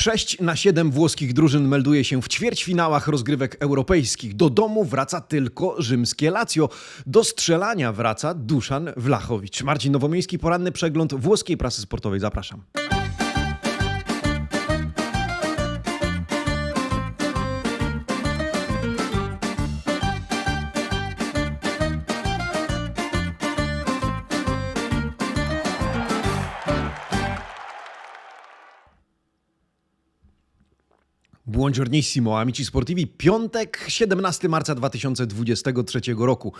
6 na 7 włoskich drużyn melduje się w ćwierćfinałach rozgrywek europejskich. Do domu wraca tylko rzymskie Lazio. Do strzelania wraca Duszan Wlachowicz. Marcin Nowomiejski, poranny przegląd włoskiej prasy sportowej. Zapraszam. Buongiornissimo, amici sportivi. Piątek, 17 marca 2023 roku.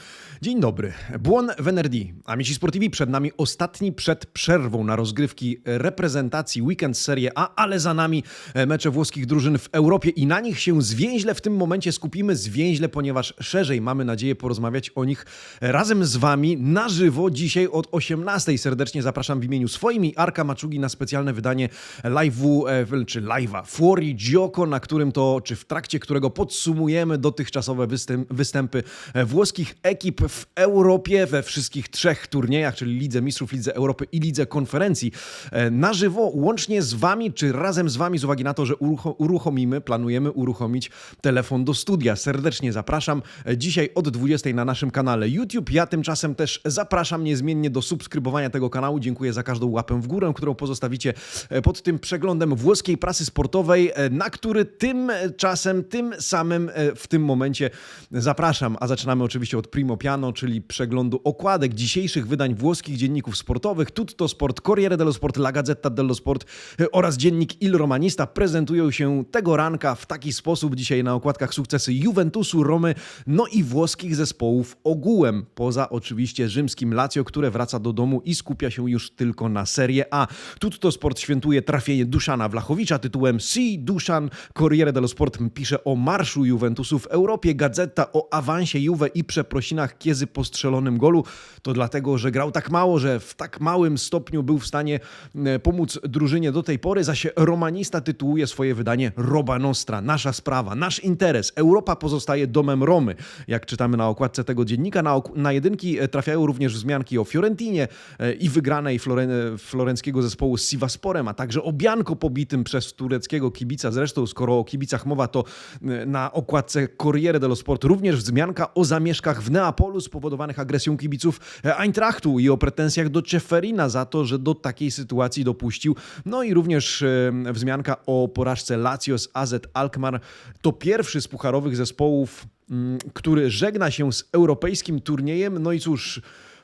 Dzień dobry. Buon venerdì. Amici sportivi, przed nami ostatni przed przerwą na rozgrywki reprezentacji Weekend Serie A, ale za nami mecze włoskich drużyn w Europie i na nich się zwięźle w tym momencie skupimy, zwięźle, ponieważ szerzej mamy nadzieję porozmawiać o nich razem z wami na żywo dzisiaj od 18. Serdecznie zapraszam w imieniu swoim i Arka Maczugi na specjalne wydanie live'u, e, czy live'a Fuori Gioco, na którym to, czy w trakcie którego podsumujemy dotychczasowe występ, występy e, włoskich ekip w Europie we wszystkich trzech turniejach, czyli Lidze Mistrzów, Lidze Europy i Lidze Konferencji. E, Na żywo, łącznie z Wami, czy razem z Wami, z uwagi na to, że urucho- uruchomimy, planujemy uruchomić telefon do studia. Serdecznie zapraszam. E, Dzisiaj od 20 na naszym kanale YouTube. Ja tymczasem też zapraszam niezmiennie do subskrybowania tego kanału. Dziękuję za każdą łapę w górę, którą pozostawicie pod tym przeglądem włoskiej prasy sportowej, na który tymczasem, tym samym e, w tym momencie zapraszam. A zaczynamy oczywiście od Primo Piano, czyli przeglądu okładek dzisiejszych wydań włoskich dzienników sportowych. Tutto Sport, Corriere dello Sport, La Gazzetta dello Sport e, oraz dziennik Il Romanista prezentują się tego ranka w taki sposób dzisiaj na okładkach sukcesy Juventusu, Romy, no i włoskich zespołów ogółem, poza oczywiście rzymskim Lazio, które wraca do domu i skupia się już tylko na Serie A. Tutto Sport świętuje trafienie Duszana Wlachowicza tytułem Si Duszan. Corriere dello Sport pisze o marszu Juventusu w Europie, Gazeta o awansie Juve i przeprosinach Kiezy po strzelonym golu. To dlatego, że grał tak mało, że w tak małym stopniu był w stanie e, pomóc drużynie do tej pory, zaś romanista tytułuje swoje wydanie Roba Nostra, nasza sprawa, nasz interes. Europa pozostaje domem Romy. Jak czytamy na okładce tego dziennika, na, na jedynki e, trafiają również wzmianki o Fiorentinie e, i wygranej Floren florenckiego zespołu z Sivasporem, a także o Bianco pobitym przez tureckiego kibica. Zresztą, skoro o kibicach mowa, to e, na okładce Corriere dello Sport również wzmianka o zamieszkach w Neapolu spowodowanych agresją kibiców e, Eintrachtu i o pretensjach do Ceferina za to, że do takiej sytuacji dopuścił. No i również e, wzmianka o porażce Lazio z AZ Alkmaar. To pierwszy z pucharowych zespołów, mm, który żegna się z europejskim turniejem. No i cóż,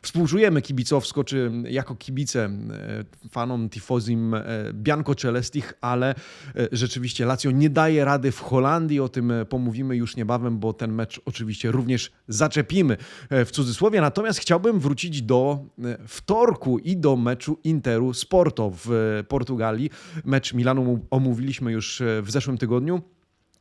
Współczujemy kibicowsko, czy jako kibice e, fanom tifozim e, Bianco Celestich, ale e, rzeczywiście Lazio nie daje rady w Holandii. O tym pomówimy już niebawem, bo ten mecz oczywiście również zaczepimy w cudzysłowie. Natomiast chciałbym wrócić do wtorku i do meczu Interu Sporto w Portugalii. Mecz Milanu omówiliśmy już w zeszłym tygodniu.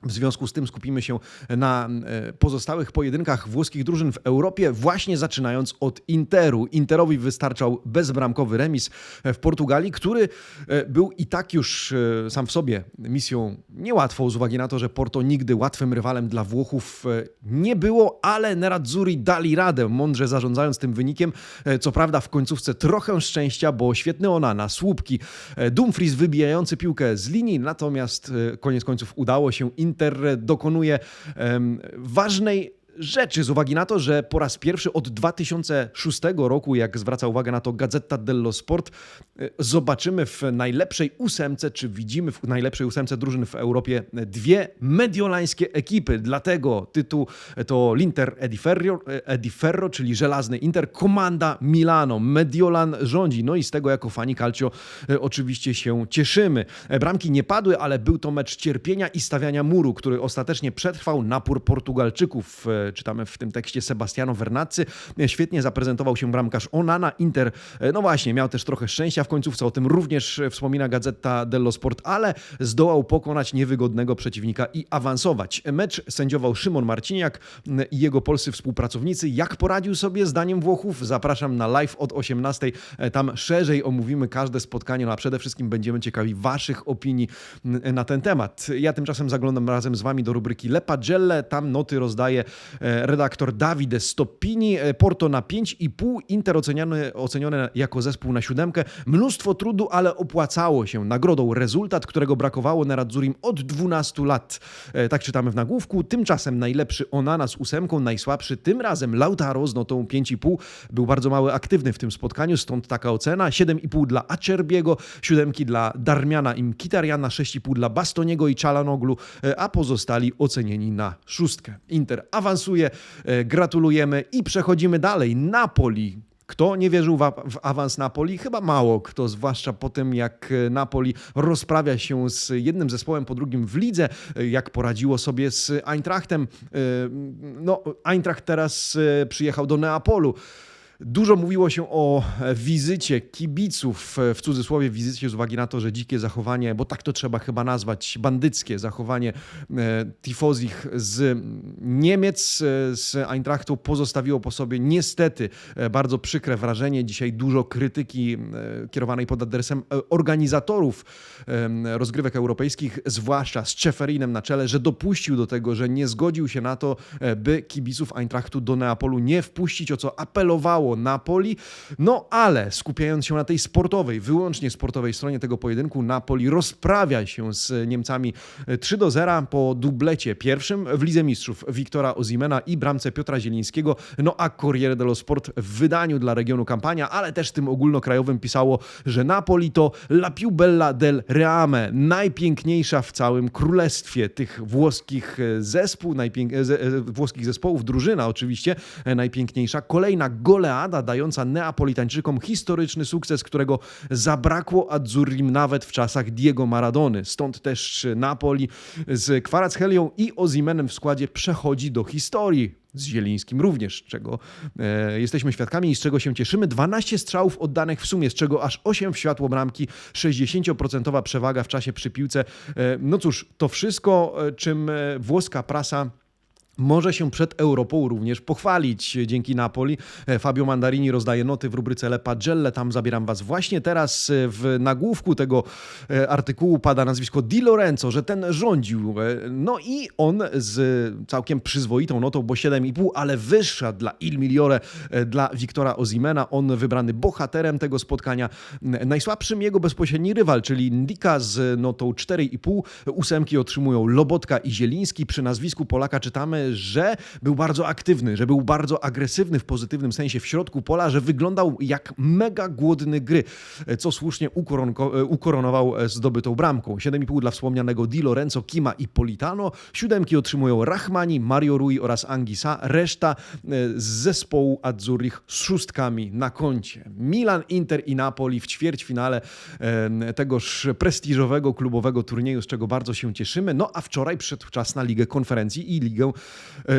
W związku z tym skupimy się na e, pozostałych pojedynkach włoskich drużyn w Europie, właśnie zaczynając od Interu. Interowi wystarczał bezbramkowy remis w Portugalii, który e, był i tak już e, sam w sobie misją niełatwą, z uwagi na to, że Porto nigdy łatwym rywalem dla Włochów e, nie było, ale Nerazzurri dali radę, mądrze zarządzając tym wynikiem. E, Co prawda w końcówce trochę szczęścia, bo świetny Onana, słupki, e, Dumfries wybijający piłkę z linii, natomiast e, koniec końców udało się. Inter dokonuje ważnej rzeczy z uwagi na to, że po raz pierwszy od 2006 roku, jak zwraca uwagę na to Gazeta dello Sport, e, zobaczymy w najlepszej ósemce, czy widzimy w najlepszej ósemce drużyn w Europie dwie mediolańskie ekipy. Dlatego tytuł to l'Inter Ediferro, Ediferro, czyli żelazny Inter, komanda Milano. Mediolan rządzi. No i z tego jako fani calcio e, oczywiście się cieszymy. E, Bramki nie padły, ale był to mecz cierpienia i stawiania muru, który ostatecznie przetrwał napór Portugalczyków. Czytamy w tym tekście Sebastiano Vernazzi. Świetnie zaprezentował się bramkarz Onana. Inter, e, no właśnie, miał też trochę szczęścia w końcówce, o tym również e, wspomina Gazeta dello Sport, ale zdołał pokonać niewygodnego przeciwnika i awansować. Mecz sędziował Szymon Marciniak i jego polscy współpracownicy. Jak poradził sobie zdaniem Włochów? Zapraszam na live od 18. E, Tam szerzej omówimy każde spotkanie, no a przede wszystkim będziemy ciekawi Waszych opinii na ten temat. Ja tymczasem zaglądam razem z Wami do rubryki Le Pagelle. Tam noty rozdaje redaktor Davide Stoppini. E, Porto na 5,5, Inter oceniony, oceniony jako zespół na siódemkę. Mnóstwo trudu, ale opłacało się. Nagrodą rezultat, którego brakowało Neradzurim od 12 lat. E, Tak czytamy w nagłówku. Tymczasem najlepszy Onana z ósemką, najsłabszy tym razem Lautaro z notą 5,5. Był bardzo mały aktywny w tym spotkaniu, stąd taka ocena. 7,5 dla Acerbiego, siódemki dla Darmiana i Mkitariana, 6,5 dla Bastoniego i Czalanoglu, e, a pozostali ocenieni na szóstkę. Inter awansuje, e, gratulujemy i przechodzimy dalej. Napoli. Kto nie wierzył w, awans Napoli? Chyba mało kto, zwłaszcza po tym, jak e, Napoli rozprawia się z jednym zespołem po drugim w lidze, e, jak poradziło sobie z Eintrachtem. No, Eintracht teraz przyjechał do Neapolu. Dużo mówiło się o e, wizycie kibiców, e, w cudzysłowie wizycie z uwagi na to, że dzikie zachowanie, bo tak to trzeba chyba nazwać, bandyckie zachowanie e, tifozich z Niemiec, z Eintrachtu pozostawiło po sobie niestety bardzo przykre wrażenie. Dzisiaj dużo krytyki kierowanej pod adresem organizatorów rozgrywek europejskich, zwłaszcza z Czeferinem na czele, że dopuścił do tego, że nie zgodził się na to, by kibiców Eintrachtu do Neapolu nie wpuścić, o co apelowało Napoli. No ale skupiając się na tej sportowej, wyłącznie sportowej stronie tego pojedynku, Napoli rozprawia się z Niemcami e, 3 do 0 po dublecie pierwszym w Lidze Mistrzów Wiktora Ozimena i bramce Piotra Zielińskiego. No a Corriere dello Sport w wydaniu dla regionu kampania, ale też tym ogólnokrajowym pisało, że Napoli to la più bella del reame, najpiękniejsza w całym królestwie tych włoskich e, zespół, najpięk... e, e, włoskich zespołów, drużyna oczywiście e, najpiękniejsza. Kolejna goleada dająca Neapolitańczykom historyczny sukces, którego zabrakło Azzurrim nawet w czasach Diego Maradony. Stąd też Napoli z Kwaracchelią i Ozimenem w składzie przechodzi do historii z Zielińskim również, czego e, jesteśmy świadkami i z czego się cieszymy. 12 strzałów oddanych w sumie, z czego aż 8 w światło bramki, 60% przewaga w czasie przy piłce. E, no cóż, to wszystko, e, czym e, włoska prasa może się przed Europą również pochwalić dzięki Napoli. E, Fabio Mandarini rozdaje noty w rubryce Le Pagelle. Tam zabieram was właśnie teraz. E, W nagłówku tego e, artykułu pada nazwisko Di Lorenzo, że ten rządził. No i on z całkiem przyzwoitą notą, bo 7,5, ale wyższa dla Il Migliore, e, dla Wiktora Ozimena. On wybrany bohaterem tego spotkania. Najsłabszym jego bezpośredni rywal, czyli Ndika z notą 4,5. Ósemki otrzymują Lobotka i Zieliński. Przy nazwisku Polaka czytamy, że był bardzo aktywny, że był bardzo agresywny w pozytywnym sensie w środku pola, że wyglądał jak mega głodny gry, co słusznie ukoronko- ukoronował zdobytą bramką. 7,5 dla wspomnianego Di Lorenzo, Kima i Politano. Siódemki otrzymują Rahmani, Mario Rui oraz Angisa. Reszta e, z zespołu Azzurrich z szóstkami na koncie. Milan, Inter i Napoli w ćwierćfinale e, tegoż prestiżowego klubowego turnieju, z czego bardzo się cieszymy. No a wczoraj przyszedł czas na Ligę Konferencji i Ligę, e,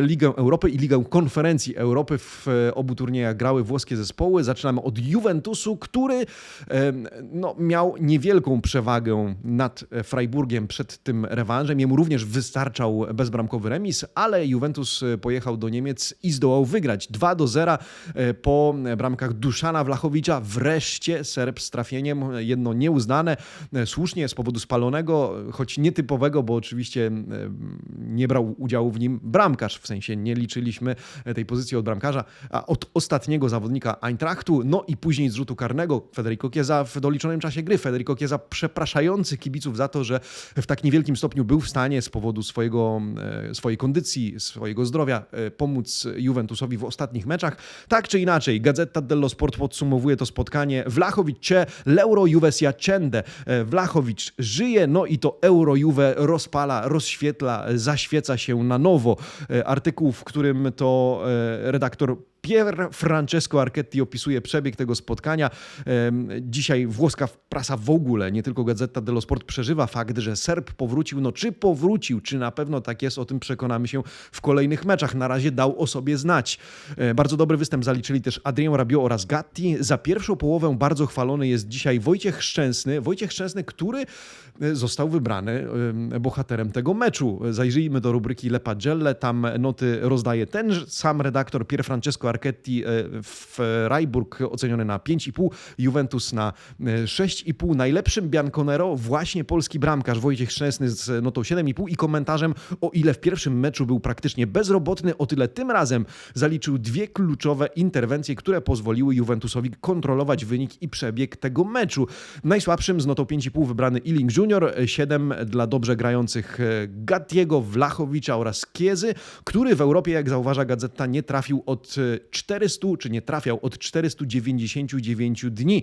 Ligę Europy i Ligę Konferencji Europy. W e, obu turniejach grały włoskie zespoły. Zaczynamy od Juventusu, który e, no, miał niewielką przewagę nad e, Freiburgiem przed tym rewanżem. Jemu również wystarczał bezbramkowy remis, ale Juventus e, pojechał do Niemiec i zdołał wygrać 2 do 0 e, po bramkach Duszana Wlachowicza. Wreszcie Serb z trafieniem, jedno nieuznane, e, słusznie z powodu spalonego, choć nietypowego, bo oczywiście e, nie brał udziału w nim bramkarz, w sensie nie liczyliśmy tej pozycji od bramkarza, a od ostatniego zawodnika Eintrachtu, no i później z rzutu karnego Federico Chiesa w doliczonym czasie gry. Federico Chiesa przepraszający kibiców za to, że w tak niewielkim stopniu był w stanie z powodu swojego, e, swojej kondycji, swojego zdrowia e, pomóc Juventusowi w ostatnich meczach. Tak czy inaczej, Gazeta dello Sport podsumowuje to spotkanie. Vlachovic c'è, l'Euro Juve si accende. E, żyje, no i to Euro Juve rozpala, rozświetla, zaświeca się na nowo. E, Artykuł, w którym to e, redaktor Pier Francesco Archetti opisuje przebieg tego spotkania. Dzisiaj włoska prasa w ogóle, nie tylko Gazeta dello Sport, przeżywa fakt, że Serb powrócił. No czy powrócił, czy na pewno tak jest, o tym przekonamy się w kolejnych meczach. Na razie dał o sobie znać. E, Bardzo dobry występ zaliczyli też Adrien Rabiot oraz Gatti. Za pierwszą połowę bardzo chwalony jest dzisiaj Wojciech Szczęsny. Wojciech Szczęsny, który e, został wybrany em, bohaterem tego meczu. Zajrzyjmy do rubryki Le Pagelle, tam noty rozdaje ten sam redaktor Pier Francesco Marchetti e, w Freiburg oceniony na 5,5, Juventus na e, 6,5. Najlepszym Bianconero właśnie polski bramkarz Wojciech Szczęsny z notą 7,5 i komentarzem o ile w pierwszym meczu był praktycznie bezrobotny, o tyle tym razem zaliczył dwie kluczowe interwencje, które pozwoliły Juventusowi kontrolować wynik i przebieg tego meczu. Najsłabszym z notą 5,5 wybrany Ealing Junior, 7 dla dobrze grających e, Gattiego, Wlachowicza oraz Kiezy, który w Europie, jak zauważa gazeta, nie trafił od e, 400, czy nie trafiał od 499 dni.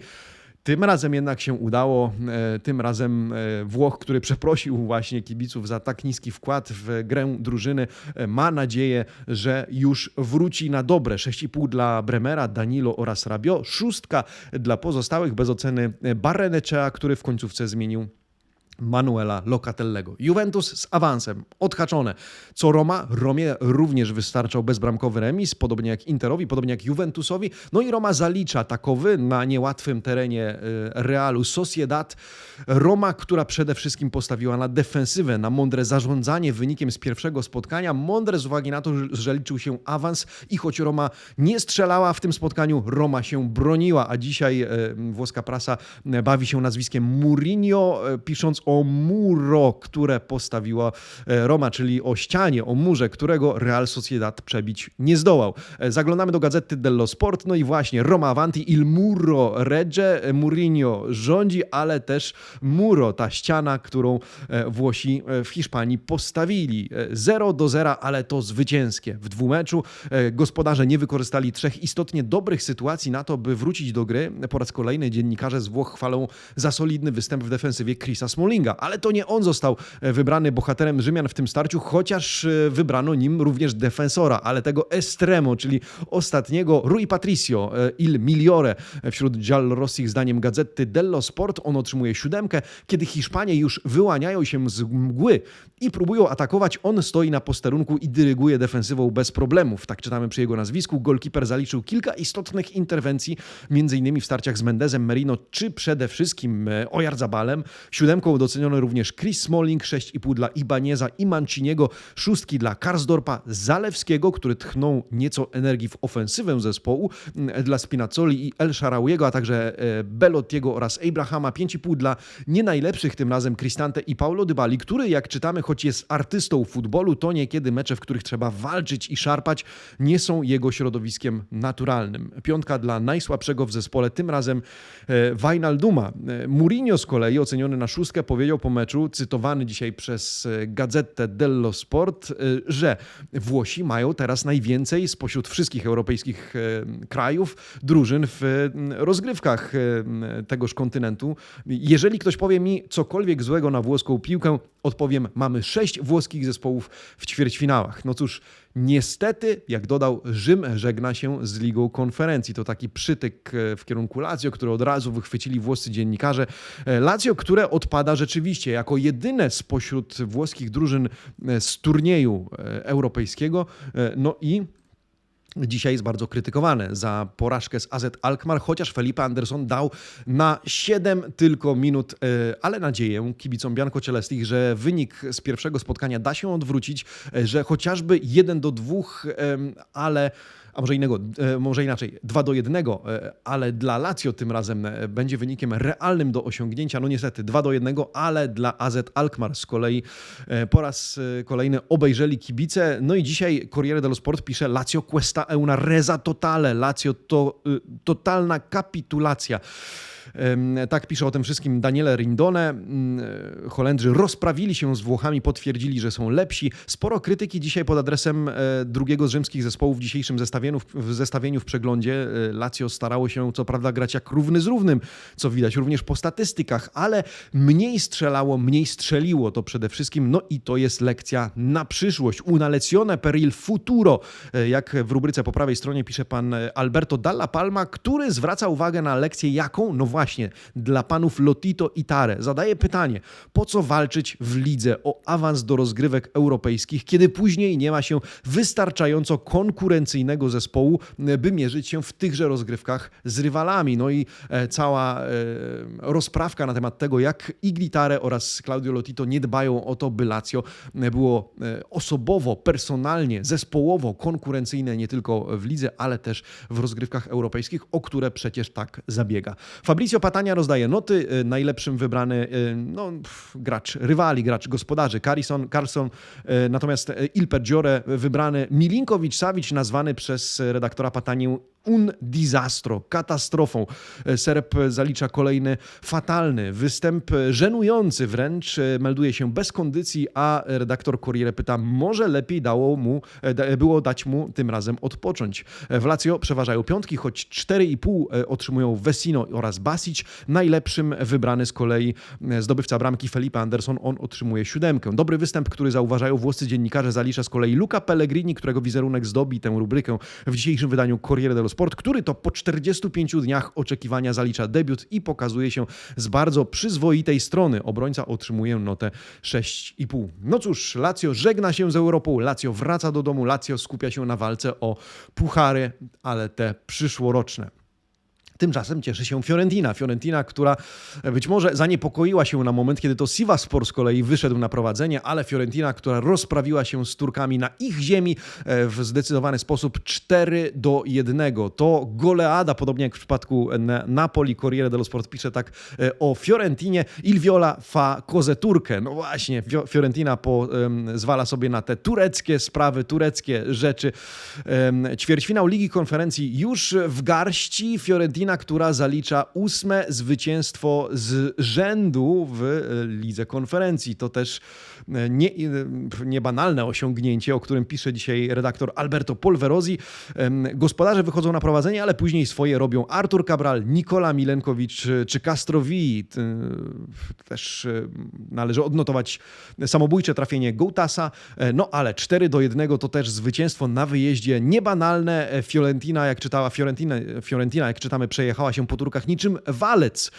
Tym razem jednak się udało. e, Tym razem e, Włoch, który przeprosił właśnie kibiców za tak niski wkład w grę drużyny, e, ma nadzieję, że już wróci na dobre. 6,5 dla Bremera, Danilo oraz Rabio, szóstka dla pozostałych bez oceny Barrenechea, który w końcówce zmienił Manuela Locatellego. Juventus z awansem, odhaczone. Co Roma? Romie również wystarczał bezbramkowy remis, podobnie jak Interowi, podobnie jak Juventusowi. No i Roma zalicza takowy na niełatwym terenie y, Realu Sociedad. Roma, która przede wszystkim postawiła na defensywę, na mądre zarządzanie wynikiem z pierwszego spotkania. Mądre z uwagi na to, że- liczył się awans i choć Roma nie strzelała w tym spotkaniu, Roma się broniła, a dzisiaj e, włoska prasa e, bawi się nazwiskiem Mourinho, pisząc o muro, które postawiła e, Roma, czyli o ścianie, o murze, którego Real Sociedad przebić nie zdołał. E, Zaglądamy do gazety dello Sport, no i właśnie Roma Avanti, il muro regge, E, Mourinho rządzi, ale też muro, ta ściana, którą Włosi w Hiszpanii postawili. E, 0 do 0, ale to zwycięskie. W dwumeczu gospodarze nie wykorzystali trzech istotnie dobrych sytuacji na to, by wrócić do gry. Po raz kolejny dziennikarze z Włoch chwalą za solidny występ w defensywie Chrisa Ale to nie on został e, wybrany bohaterem Rzymian w tym starciu, chociaż e, wybrano nim również defensora, ale tego estremo, czyli ostatniego Rui Patricio, e, il migliore wśród giallorossich zdaniem gazety dello Sport. On otrzymuje siódemkę. Kiedy Hiszpanie już wyłaniają się z mgły i próbują atakować, on stoi na posterunku i dyryguje defensywą bez problemów. Tak czytamy przy jego nazwisku. Golkiper zaliczył kilka istotnych interwencji, m.in. w starciach z Mendezem, Merino, czy przede wszystkim Oyarzabalem. Siódemką doceniono również Chris Smalling, 6,5 dla Ibaneza i Manciniego, szóstki dla Karsdorpa, Zalewskiego, który tchnął nieco energii w ofensywę zespołu, m, dla Spinazzoli i El Sharawiego, a także e, Belottiego oraz Abrahama, 5,5 dla nie najlepszych tym razem Cristante i Paulo Dybali, który jak czytamy, choć jest artystą futbolu, to niekiedy mecze, w których trzeba walczyć i szarpać, nie są jego środowiskiem naturalnym. Piątka dla najsłabszego w zespole, tym razem e, Wijnalduma. E, Mourinho z kolei, oceniony na szóstkę, powiedział po meczu, cytowany dzisiaj przez e, Gazetę dello Sport, e, że Włosi mają teraz najwięcej spośród wszystkich europejskich e, krajów drużyn w rozgrywkach tegoż kontynentu. Jeżeli ktoś powie mi cokolwiek złego na włoską piłkę, odpowiem, mamy sześć włoskich zespołów w ćwierćfinałach. No cóż, niestety, jak dodał, Rzym żegna się z Ligą Konferencji. To taki przytyk e, w kierunku Lazio, który od razu wychwycili włoscy dziennikarze. E, Lazio, które odpada rzeczywiście jako jedyne spośród włoskich drużyn e, z turnieju europejskiego. No i dzisiaj jest bardzo krytykowane za porażkę z AZ Alkmaar, chociaż Felipe Anderson dał na 7 tylko minut, e, ale nadzieję kibicom Bianco Cielestich, że wynik z pierwszego spotkania da się odwrócić, e, że chociażby 1 do 2, em, ale a może innego, e, może inaczej, 2 do 1, e, ale dla Lazio tym razem e, będzie wynikiem realnym do osiągnięcia. No niestety 2 do 1, ale dla AZ Alkmaar z kolei po raz kolejny obejrzeli kibice. No i dzisiaj Corriere dello Sport pisze Lazio questa è una resa totale. Lazio to y, totalna kapitulacja. Tak pisze o tym wszystkim Daniele Rindone. Mm, e, Holendrzy rozprawili się z Włochami, potwierdzili, że są lepsi. Sporo krytyki dzisiaj pod adresem e, drugiego z rzymskich zespołów w dzisiejszym zestawieniu, w zestawieniu w przeglądzie. E, Lazio starało się co prawda grać jak równy z równym, co widać również po statystykach, ale mniej strzelało, mniej strzeliło to przede wszystkim. No i to jest lekcja na przyszłość. Una lezione per il futuro, jak w rubryce po prawej stronie pisze pan Alberto Dalla Palma, który zwraca uwagę na lekcję jaką? No właśnie, dla panów Lotito i Tare. Zadaje pytanie, po co walczyć w lidze o awans do rozgrywek europejskich, kiedy później nie ma się wystarczająco konkurencyjnego zespołu, by mierzyć się w tychże rozgrywkach z rywalami. No i e, cała e, rozprawka na temat tego, jak Iglitare oraz Claudio Lotito nie dbają o to, by Lazio było e, osobowo, personalnie, zespołowo konkurencyjne nie tylko w lidze, ale też w rozgrywkach europejskich, o które przecież tak zabiega. Fabrizio Patania rozdaje noty, e, najlepszym wybrany e, no, gracz rywali, gracz gospodarzy, Carlson, Carlson, e, natomiast Il Peggiore wybrany Milinkowicz Savic, nazwany przez redaktora Patanię un disastro, katastrofą. E, Serb zalicza kolejny fatalny występ, e, żenujący wręcz, e, melduje się bez kondycji, a redaktor Corriere pyta, może lepiej dało mu, było dać mu tym razem odpocząć. W Lazio przeważają piątki, choć 4,5 e, otrzymują Vecino oraz Basic. Najlepszym wybrany z kolei zdobywca bramki Felipe Anderson, on otrzymuje siódemkę. Dobry występ, który zauważają włoscy dziennikarze, zalicza z kolei Luca Pellegrini, którego wizerunek zdobi tę rubrykę w dzisiejszym wydaniu Corriere dello Sport, który to po 45 dniach oczekiwania zalicza debiut i pokazuje się z bardzo przyzwoitej strony. Obrońca otrzymuje notę 6,5. No cóż, Lazio żegna się z Europą, Lazio wraca do domu, Lazio skupia się na walce o puchary, ale te przyszłoroczne. Tymczasem cieszy się Fiorentina. Fiorentina, która być może zaniepokoiła się na moment, kiedy to Sivaspor z kolei wyszedł na prowadzenie, ale Fiorentina, która rozprawiła się z Turkami na ich ziemi e, w zdecydowany sposób 4 do 1. To goleada, podobnie jak w przypadku Na- Napoli. Corriere dello Sport pisze tak e, o Fiorentinie. Il Viola fa cose turche. No właśnie, Fio- Fiorentina po, em, zwala sobie na te tureckie sprawy, tureckie rzeczy. Ćwierćfinał Ligi Konferencji już w garści. Fiorentina, która zalicza ósme zwycięstwo z rzędu w e, Lidze Konferencji. To też e, nie, e, niebanalne osiągnięcie, o którym pisze dzisiaj redaktor Alberto Polverosi. Gospodarze wychodzą na prowadzenie, ale później swoje robią Artur Cabral, Nikola Milenkowicz czy Castrovi. T- Też należy odnotować samobójcze trafienie Goutasa. No ale 4 do 1 to też zwycięstwo na wyjeździe. Niebanalne. Fiorentina, jak czytała Fiorentina, Fiorentina jak czytamy, przejechała się po Turkach niczym walec.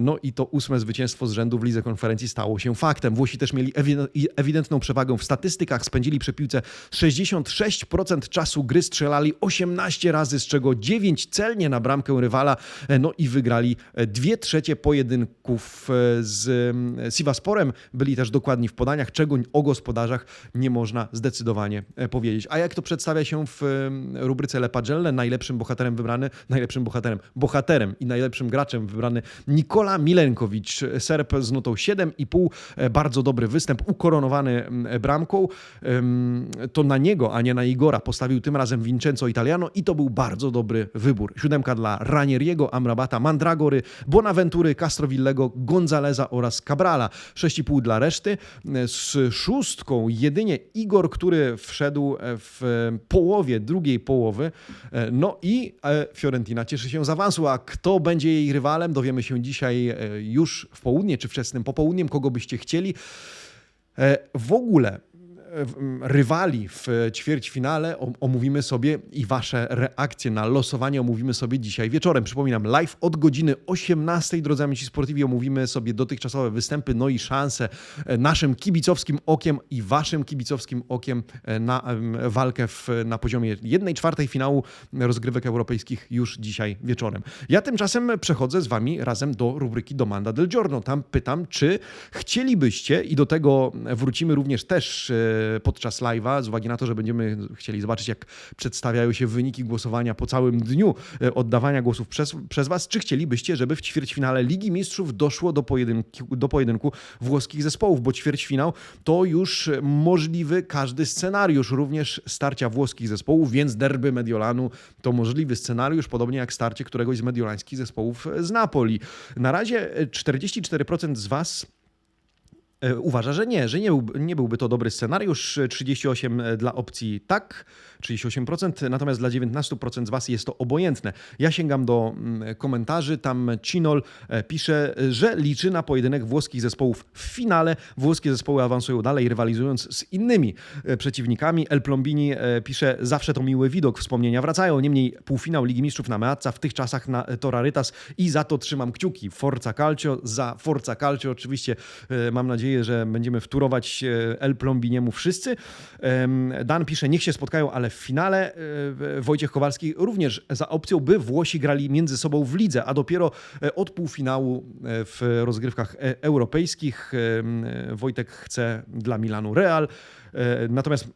No i to ósme zwycięstwo z rzędu w lidze konferencji stało się faktem. Włosi też mieli ewi- ewidentną przewagę w statystykach. Spędzili przy piłce 66% czasu gry, strzelali 18 razy, z czego 9 celnie na bramkę rywala. E, No i wygrali e, dwie trzecie pojedynków e, z em, Sivasporem. Byli też dokładni w podaniach, czego o gospodarzach nie można zdecydowanie powiedzieć. A jak to przedstawia się w rubryce Le Pagelle? Najlepszym bohaterem wybrany, najlepszym bohaterem, bohaterem i najlepszym graczem wybrany Nikola Milenkowicz. Serb z notą 7,5. E, Bardzo dobry występ, ukoronowany bramką. To na niego, a nie na Igora postawił tym razem Vincenzo Italiano i to był bardzo dobry wybór. Siódemka dla Ranieriego, Amrabata, Mandragory, Bonaventury, Castrovillego, Gonzaleza oraz Cabrala. 6,5 dla reszty. Z szóstką jedynie Igor, który wszedł w połowie drugiej połowy. No i e, Fiorentina cieszy się z awansu, a kto będzie jej rywalem, dowiemy się dzisiaj e, już w południe czy wczesnym popołudniem, kogo byście chcieli. E, W ogóle rywali w ćwierćfinale omówimy sobie i wasze reakcje na losowanie omówimy sobie dzisiaj wieczorem. Przypominam, live od godziny 18, drodzy amici sportivi, omówimy sobie dotychczasowe występy, no i szanse e, naszym kibicowskim okiem i waszym kibicowskim okiem e, na walkę w, na poziomie 1 czwartej finału rozgrywek europejskich już dzisiaj wieczorem. Ja tymczasem przechodzę z wami razem do rubryki Domanda del Giorno. Tam pytam, czy chcielibyście, i do tego wrócimy również też e, podczas live'a, z uwagi na to, że będziemy chcieli zobaczyć, jak przedstawiają się wyniki głosowania po całym dniu e, oddawania głosów przez, przez was, czy chcielibyście, żeby w ćwierćfinale Ligi Mistrzów doszło do pojedynku, do pojedynku włoskich zespołów, bo ćwierćfinał to już możliwy każdy scenariusz, również starcia włoskich zespołów, więc derby Mediolanu to możliwy scenariusz, podobnie jak starcie któregoś z mediolańskich zespołów z Napoli. Na razie e, 44% z was E, Uważa, że nie, że nie, byłby, nie byłby to dobry scenariusz. 38 dla opcji tak, 38%, natomiast dla 19% z Was jest to obojętne. Ja sięgam do mm, komentarzy, tam Cinol e, pisze, że liczy na pojedynek włoskich zespołów w finale. Włoskie zespoły awansują dalej, rywalizując z innymi e, przeciwnikami. El Plombini e, pisze, zawsze to miły widok, wspomnienia wracają. Niemniej półfinał Ligi Mistrzów na Meazza w tych czasach na to rarytas i za to trzymam kciuki. Forza Calcio, za Forza Calcio oczywiście mam nadzieję, że będziemy wturować El Plombiniemu wszyscy. Dan pisze, niech się spotkają, ale w finale e, Wojciech Kowalski również za opcją, by Włosi grali między sobą w lidze, a dopiero e, od półfinału e, w rozgrywkach europejskich Wojtek chce dla Milanu Real. Natomiast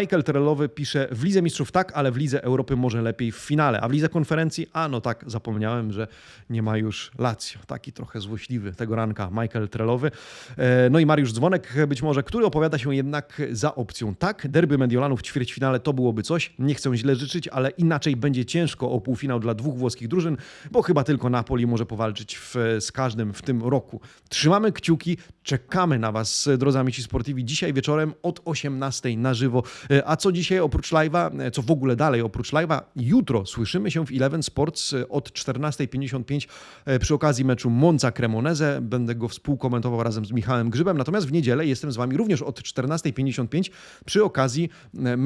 Michael Terrelowy pisze, w Lidze Mistrzów tak, ale w Lidze Europy może lepiej w finale, a w Lidze Konferencji, a no tak, zapomniałem, że nie ma już Lazio. Taki trochę złośliwy tego ranka Michael Trelowy. E, No i Mariusz Dzwonek być może, który opowiada się jednak za opcją tak, derby Mediolanów w ćwierćfinale to byłoby coś, nie chcę źle życzyć, ale inaczej będzie ciężko o półfinał dla dwóch włoskich drużyn, bo chyba tylko Napoli może powalczyć w, z każdym w tym roku. Trzymamy kciuki, czekamy na Was, drodzy amici sportivi, dzisiaj wieczorem od 18 na żywo. E, A co dzisiaj oprócz live'a, e, co w ogóle dalej oprócz live'a, jutro słyszymy się w Eleven Sports e, od 14.55 e, przy okazji meczu Monza Cremonese. Będę go współkomentował razem z Michałem Grzybem, natomiast w niedzielę jestem z Wami również od 14.55 przy okazji e,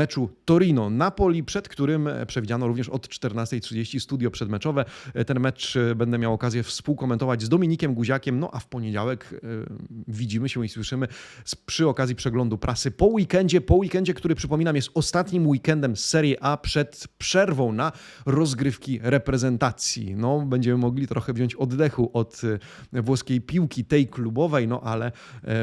Torino-Napoli, przed którym przewidziano również od 14.30 studio przedmeczowe. Ten mecz e, będę miał okazję współkomentować z Dominikiem Guziakiem, no a w poniedziałek e, widzimy się i słyszymy przy okazji przeglądu prasy po weekendzie, po weekendzie, który przypominam jest ostatnim weekendem Serie A przed przerwą na rozgrywki reprezentacji. No, będziemy mogli trochę wziąć oddechu od e, włoskiej piłki, tej klubowej, no ale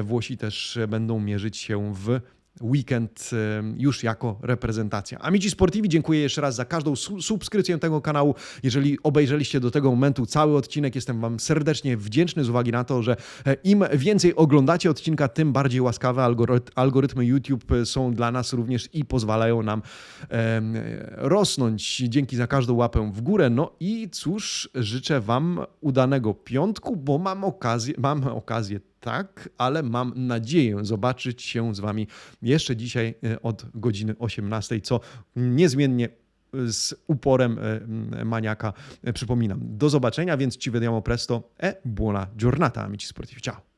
Włosi też będą mierzyć się w weekend już jako reprezentacja. Amici Sportivi, dziękuję jeszcze raz za każdą su- subskrypcję tego kanału. Jeżeli obejrzeliście do tego momentu cały odcinek, jestem Wam serdecznie wdzięczny z uwagi na to, że e, im więcej oglądacie odcinka, tym bardziej łaskawe algoryt- algorytmy YouTube e, są dla nas również i pozwalają nam rosnąć. Dzięki za każdą łapę w górę. No i cóż, życzę Wam udanego piątku, bo mam okazję, mam okazję tak, ale mam nadzieję zobaczyć się z Wami jeszcze dzisiaj e, od godziny 18, co niezmiennie e, z uporem e, maniaka przypominam. Do zobaczenia, więc ci vediamo presto e buona giornata, amici sportivi. Ciao!